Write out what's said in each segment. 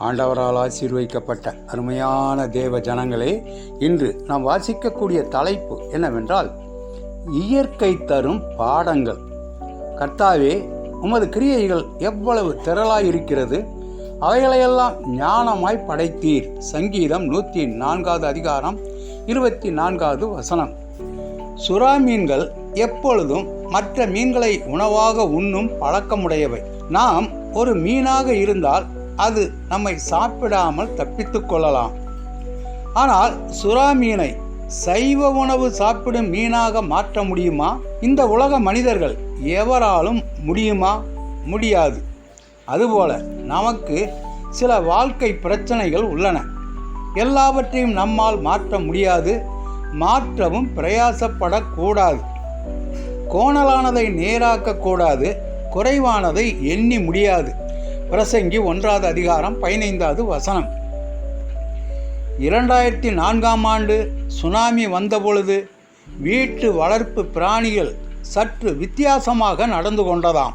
ஆண்டவரால் ஆசீர்வதிக்கப்பட்ட அருமையான தேவ ஜனங்களே இன்று நாம் வாசிக்கக்கூடிய தலைப்பு என்னவென்றால் இயற்கை தரும் பாடங்கள். கர்த்தாவே உமது கிரியைகள் எவ்வளவு திரளாயிருக்கிறது. அவைகளையெல்லாம் ஞானமாய் படைத்தீர். சங்கீதம் நூற்றி நான்காவது அதிகாரம் இருபத்தி நான்காவது வசனம். சுறா மீன்கள் எப்பொழுதும் மற்ற மீன்களை உணவாக உண்ணும் பழக்கமுடையவை. நாம் ஒரு மீனாக இருந்தால் அது நம்மை சாப்பிடாமல் தப்பித்துக் கொள்ளலாம். ஆனால் சுறா மீனை சைவ உணவு சாப்பிடும் மீனாக மாற்ற முடியுமா? இந்த உலக மனிதர்கள் எவராலும் முடியுமா? முடியாது. அதுபோல நமக்கு சில வாழ்க்கை பிரச்சனைகள் உள்ளன. எல்லாவற்றையும் நம்மால் மாற்ற முடியாது. மாற்றவும் பிரயாசப்படக்கூடாது கோணலானதை நேராக்கக்கூடாது குறைவானதை எண்ணி முடியாது. பிரசங்கி ஒன்றாவது அதிகாரம் பதினைந்தாவது வசனம். இரண்டாயிரத்தி நான்காம் ஆண்டு சுனாமி வந்தபொழுது வீட்டு வளர்ப்பு பிராணிகள் சற்று வித்தியாசமாக நடந்து கொண்டதாம்.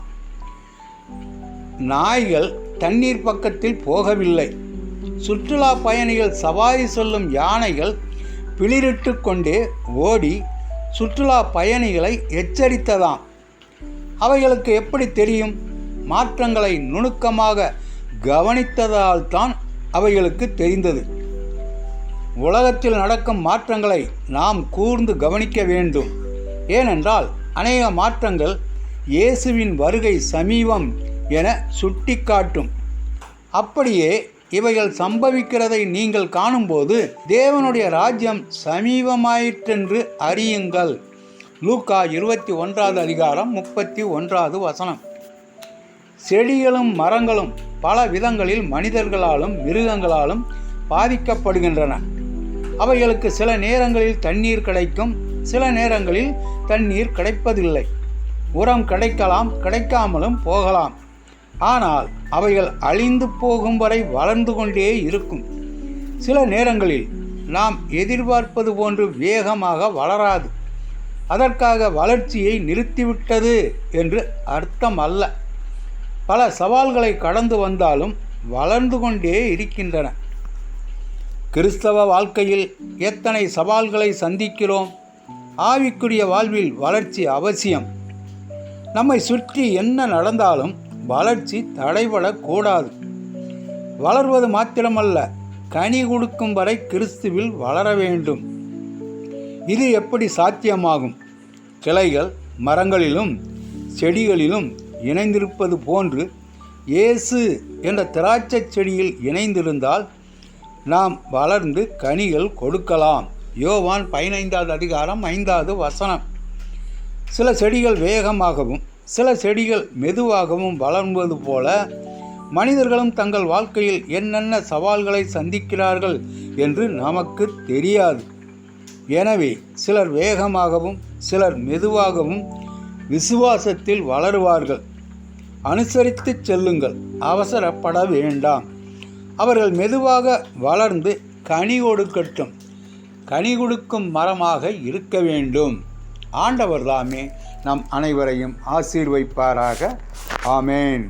நாய்கள் தண்ணீர் பக்கத்தில் போகவில்லை. சுற்றுலா பயணிகள் சவாரி செல்லும் யானைகள் பிளிரிட்டு கொண்டே ஓடி சுற்றுலா பயணிகளை எச்சரித்ததாம். அவைகளுக்கு எப்படி தெரியும்? மாற்றங்களை நுணுக்கமாக கவனித்ததால் தான் அவைகளுக்கு தெரிந்தது. உலகத்தில் நடக்கும் மாற்றங்களை நாம் கூர்ந்து கவனிக்க வேண்டும். ஏனென்றால் அநேக மாற்றங்கள் இயேசுவின் வருகை சமீபம் என சுட்டிக்காட்டும். அப்படியே இவைகள் சம்பவிக்கிறதை நீங்கள் காணும்போது தேவனுடைய ராஜ்யம் சமீபமாயிற்றென்று அறியுங்கள். லூக்கா இருபத்தி ஒன்றாவது அதிகாரம் முப்பத்தி ஒன்றாவது வசனம். செடிகளும் மரங்களும் பல விதங்களில் மனிதர்களாலும் மிருகங்களாலும் பாதிக்கப்படுகின்றன. அவைகளுக்கு சில நேரங்களில் தண்ணீர் கிடைக்கும் சில நேரங்களில் தண்ணீர் கிடைப்பதில்லை. உரம் கிடைக்கலாம் கிடைக்காமலும் போகலாம். ஆனால் அவைகள் அழிந்து போகும் வரை வளர்ந்து கொண்டே இருக்கும். சில நேரங்களில் நாம் எதிர்பார்ப்பது போன்று வேகமாக வளராது. அதற்காக வளர்ச்சியை நிறுத்திவிட்டது என்று அர்த்தம் அல்ல. பல சவால்களை கடந்து வந்தாலும் வளர்ந்து கொண்டே இருக்கின்றன. கிறிஸ்தவ வாழ்க்கையில் எத்தனை சவால்களை சந்திக்கிறோம்? ஆவிக்குரிய வாழ்வில் வளர்ச்சி அவசியம். நம்மை சுற்றி என்ன நடந்தாலும் வளர்ச்சி தடைபடக்கூடாது வளர்வது மாத்திரமல்ல கனி கொடுக்கும் வரை கிறிஸ்துவில் வளர வேண்டும். இது எப்படி சாத்தியமாகும்? கிளைகள் மரங்களிலும் செடிகளிலும் இணைந்திருப்பது போன்று இயேசு என்ற திராட்சை செடியில் இணைந்திருந்தால் நாம் வளர்ந்து கனிகள் கொடுக்கலாம். யோவான் பதினைந்தாவது அதிகாரம் ஐந்தாவது வசனம். சில செடிகள் வேகமாகவும் சில செடிகள் மெதுவாகவும் வளர்வது போல மனிதர்களும் தங்கள் வாழ்க்கையில் என்னென்ன சவால்களை சந்திக்கிறார்கள் என்று நமக்கு தெரியாது. எனவே சிலர் வேகமாகவும் சிலர் மெதுவாகவும் விசுவாசத்தில் வளருவார்கள். அனுசரித்து செல்லுங்கள். அவசரப்பட வேண்டாம். அவர்கள் மெதுவாக வளர்ந்து கனி கொடுக்கட்டும். கனி கொடுக்கும் மரமாக இருக்க வேண்டும். ஆண்டவர் தாமே நம் அனைவரையும் ஆசீர்வைப்பாராக. ஆமேன்.